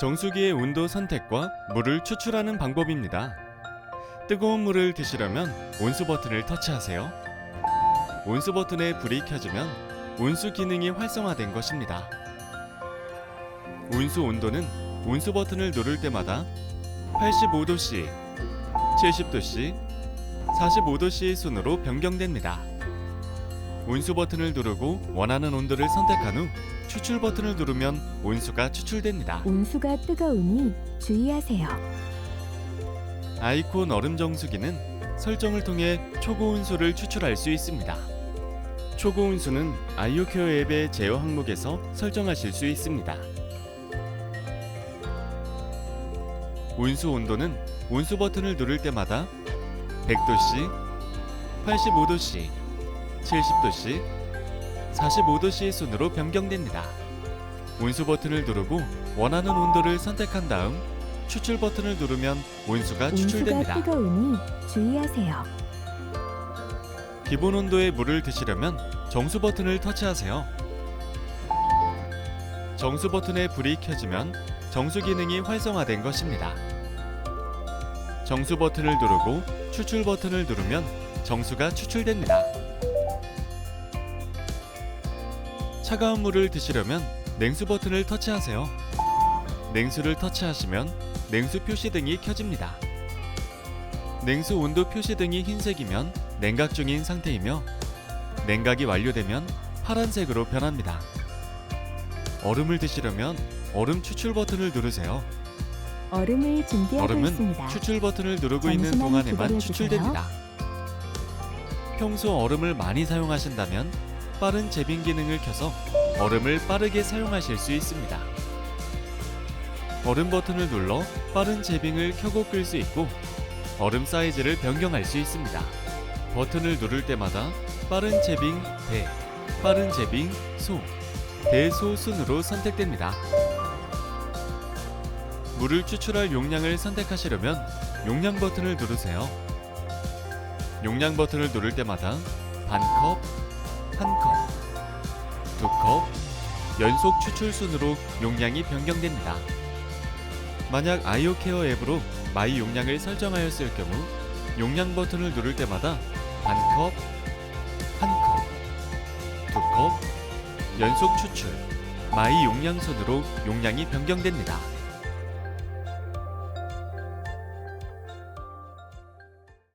정수기의 온도 선택과 물을 추출하는 방법입니다. 뜨거운 물을 드시려면 온수 버튼을 터치하세요. 온수 버튼에 불이 켜지면 온수 기능이 활성화된 것입니다. 온수 온도는 온수 버튼을 누를 때마다 85도씨, 70도씨, 45도씨 순으로 변경됩니다. 온수 버튼을 누르고 원하는 온도를 선택한 후 추출 버튼을 누르면 온수가 추출됩니다. 온수가 뜨거우니 주의하세요. 아이콘 얼음 정수기는 설정을 통해 초고 온수를 추출할 수 있습니다. 초고 온수는 아이오케어 앱의 제어 항목에서 설정하실 수 있습니다. 온수 온도는 온수 버튼을 누를 때마다 100도씨, 85도씨, 70도씨, 45도씨 순으로 변경됩니다. 온수 버튼을 누르고 원하는 온도를 선택한 다음 추출 버튼을 누르면 온수가 온수가 추출됩니다. 뜨거우니 주의하세요. 기본 온도의 물을 드시려면 정수 버튼을 터치하세요. 정수 버튼에 불이 켜지면 정수 기능이 활성화된 것입니다. 정수 버튼을 누르고 추출 버튼을 누르면 정수가 추출됩니다. 차가운 물을 드시려면 냉수 버튼을 터치하세요. 냉수를 터치하시면 냉수 표시등이 켜집니다. 냉수 온도 표시등이 흰색이면 냉각 중인 상태이며 냉각이 완료되면 파란색으로 변합니다. 얼음을 드시려면 얼음 추출 버튼을 누르세요. 얼음을 준비하고 얼음은 있습니다. 추출 버튼을 누르고 있는 동안에만 기다려주세요. 추출됩니다. 평소 얼음을 많이 사용하신다면 빠른 재빙 기능을 켜서 얼음을 빠르게 사용하실 수 있습니다. 얼음 버튼을 눌러 빠른 재빙을 켜고 끌 수 있고 얼음 사이즈를 변경할 수 있습니다. 버튼을 누를 때마다 빠른 재빙 대, 빠른 재빙 소, 대소 순으로 선택됩니다. 물을 추출할 용량을 선택하시려면 용량 버튼을 누르세요. 용량 버튼을 누를 때마다 반 컵, 한 컵, 두 컵, 연속 추출 순으로 용량이 변경됩니다. 만약 아이오케어 앱으로 마이 용량을 설정하였을 경우 용량 버튼을 누를 때마다 반 컵, 한 컵, 두 컵, 연속 추출, 마이 용량 순으로 용량이 변경됩니다.